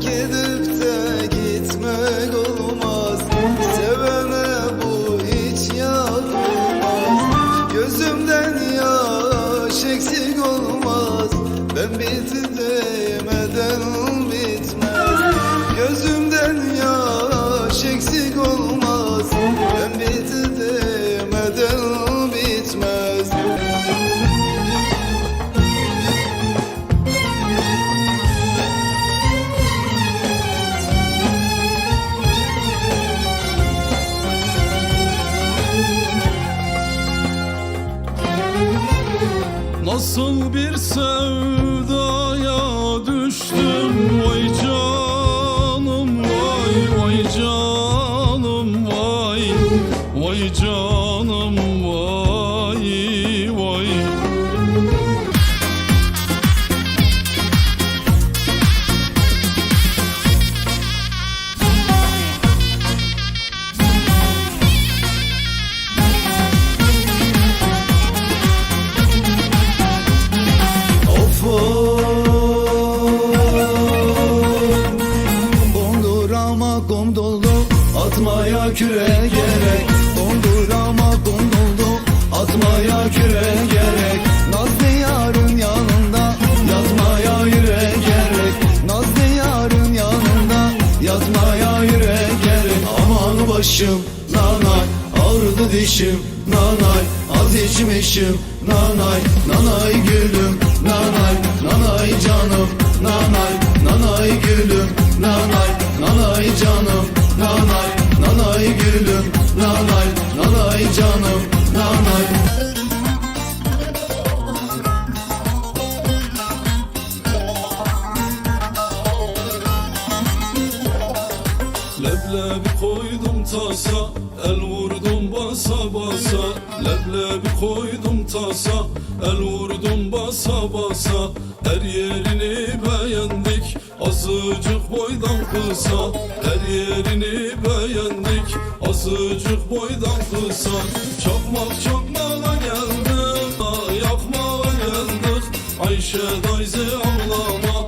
terk de gitmek olmaz. Sevene bu hiç yapılmaz Gözümden yaş eksik olmaz. Ben bitti demeden bitmez. Gözümden yaş eksik olmaz. Nasıl bir sevdaya düştüm? Vay canım vay vay canım vay. Vay canım doldu Atmaya küre gerek. Kondurama kum doldu Atmaya küre gerek. Nazlı yarın yanında Yatmaya yürek gerek. Nazlı yarın yanında Yatmaya yürek gerek. Aman başım nanay Ağrıdı dişim nanay. Az içmişim nanay Nanay gülüm nanay. Nanay canım Nanay gülüm Leblebi koydum tasa El vurdum basa basa. Leblebi koydum tasa El vurdum basa basa. Her yerini beğendik Azıcık boydan kısa. Her yerini beğendik Azıcık boydan kısa. Çakmak çakmağa geldi Yakmağa geldik. Ayşe dayze ağlama